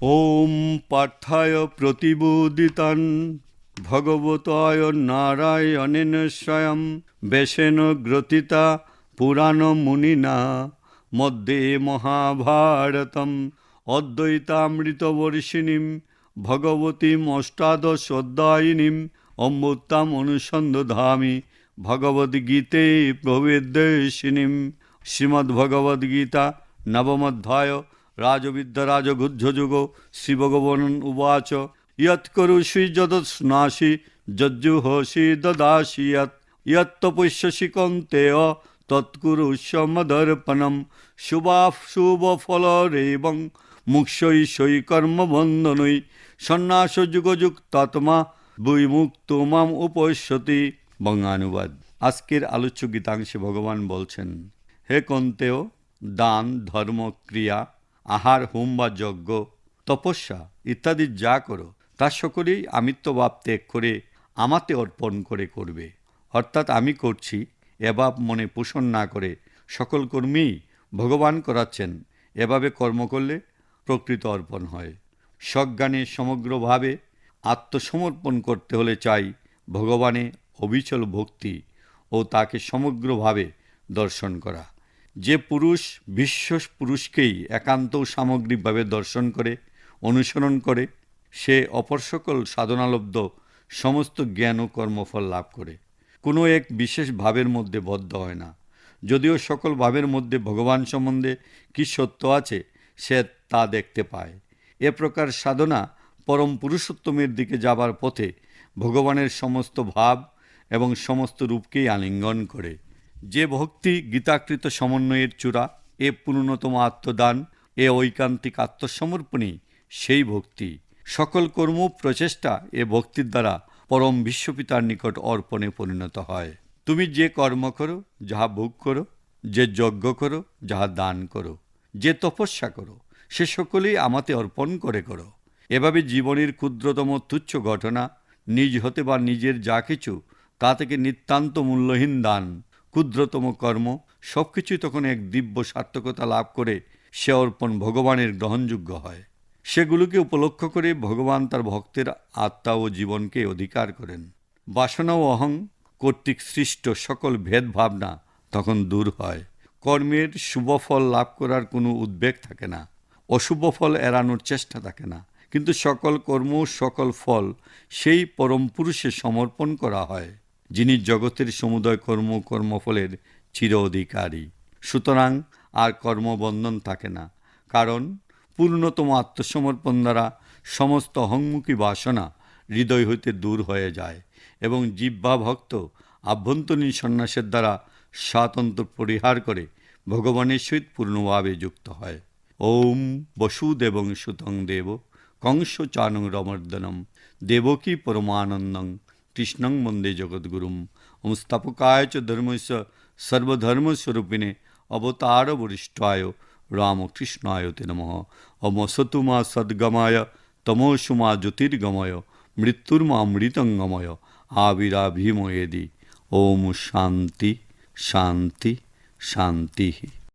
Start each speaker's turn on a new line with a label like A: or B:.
A: ওম পার্থায় প্রতিবোদিতান ভগবতায় নারায়ণেন স্বয়ং বেশেন গ্রথিতা পুরাণ মুনিনা মধ্যে মহাভারতম অদ্বৈতামৃতবর্ষিণীম ভগবতীম অষ্টাদশ অধ্যায়িনীম অমৃতাম অনুসন্ধধামি ভগবদ্গীতে প্রবেদ্যসিনীম শ্রীমদ্ভগবদ্গীতা নবমধ্যায় রাজবিদ্যারাজগুহ্যযুগ শ্রীভগবন উবাচ। ইয়ৎকরুষি যদস্নাসি যজ্জুহসি দদাসি যৎ ইয়ত্তপুষ্যসি কন্তেয় তৎকুরুষ্য মদর্পণম শুভাফ শুভফলরেবং মুক্ষৈষৈ কর্মবন্ধনৈ সন্ন্যাস যুগযুক্তাত্মা বৈমুক্ত মাম উপশ্যতি বঙ্গানুবাদ। আজকের আলোচ্য গীতাংশে ভগবান বলছেন, হে কন্তেয় দান, ধর্ম, ক্রিয়া আহার, হোম বা যজ্ঞ, তপস্যা ইত্যাদি যা করো তা সকলেই আমিত্বভাব ত্যাগ করে আমাতে অর্পণ করে করবে। অর্থাৎ আমি করছি এভাব মনে পোষণ না করে সকল কর্মী ভগবান করাচ্ছেন এভাবে কর্ম করলে প্রকৃত অর্পণ হয়। সজ্ঞানে সমগ্রভাবে আত্মসমর্পণ করতে হলে চাই ভগবানে অবিচল ভক্তি ও তাকে সমগ্রভাবে দর্শন করা। যে পুরুষ বিশ্ব পুরুষকেই একান্ত সামগ্রিকভাবে দর্শন করে, অনুসরণ করে, সে অপর সকল সাধনালব্ধ সমস্ত জ্ঞান ও কর্মফল লাভ করে। কোনো এক বিশেষ ভাবের মধ্যে বদ্ধ হয় না। যদিও সকল ভাবের মধ্যে ভগবান সম্বন্ধে কি সত্য আছে, সে তা দেখতে পায়। এ প্রকার সাধনা পরম পুরুষোত্তমের দিকে যাবার পথে ভগবানের সমস্ত ভাব এবং সমস্ত রূপকেই আলিঙ্গন করে। যে ভক্তি গীতাকৃত সমন্বয়ের চূড়া, এ পূর্ণতম আত্মদান, এ ঐকান্তিক আত্মসমর্পণই সেই ভক্তি। সকল কর্ম প্রচেষ্টা এ ভক্তির দ্বারা পরম বিশ্বপিতার নিকট অর্পণে পরিণত হয়। তুমি যে কর্ম করো, যাহা ভোগ করো, যে যজ্ঞ করো, যাহা দান করো, যে তপস্যা করো, সে সকলেই আমাতে অর্পণ করে করো। এভাবে জীবনের ক্ষুদ্রতম তুচ্ছ ঘটনা, নিজ হতে বা নিজের যা কিছু, তা থেকে নিতান্ত মূল্যহীন দান ক্ষুদ্রতম কর্ম সব কিছুই তখন এক দিব্য সার্থকতা লাভ করে সে অর্পণ ভগবানের গ্রহণযোগ্য হয়। সেগুলোকে উপলক্ষ করে ভগবান তার ভক্তের আত্মা ও জীবনকে অধিকার করেন। বাসনা ও অহং কর্তৃক সৃষ্ট সকল ভেদভাবনা তখন দূর হয়। কর্মের শুভ ফল লাভ করার কোনো উদ্বেগ থাকে না, অশুভ ফল এড়ানোর চেষ্টা থাকে না। কিন্তু সকল কর্ম সকল ফল সেই পরম পুরুষে সমর্পণ করা হয়। যিনি জগতের সমুদয় কর্ম কর্মফলের চির অধিকারী সুতরাং আর কর্মবন্ধন থাকে না, কারণ পূর্ণতম আত্মসমর্পণ দ্বারা সমস্ত অহংমুখী বাসনা হৃদয় হইতে দূর হয়ে যায় এবং জিব্বা ভক্ত আভ্যন্তরীণ সন্ন্যাসের দ্বারা স্বাতন্ত্র পরিহার করে ভগবানের সহিত পূর্ণভাবে যুক্ত হয়। ওম বসুদেবং সুতং দেব, কংস চানং রমর্দনম, দেবকী পরমানন্দং কৃষ্ণং বন্দে জগদ্গুরুম। ওম স্থাপকায় চ ধর্মস্য সর্বধর্মস্বরূপিণে অবতার বরিষ্ঠায় রামকৃষ্ণায় তে নম। ওম সতুমা সদ্গমায় তমোসুমা জ্যোতির্গময় মৃত্যুর্মা মৃতঙ্গময় আবিরাভীময়েদি। ওম শান্তি শান্তি শান্তি।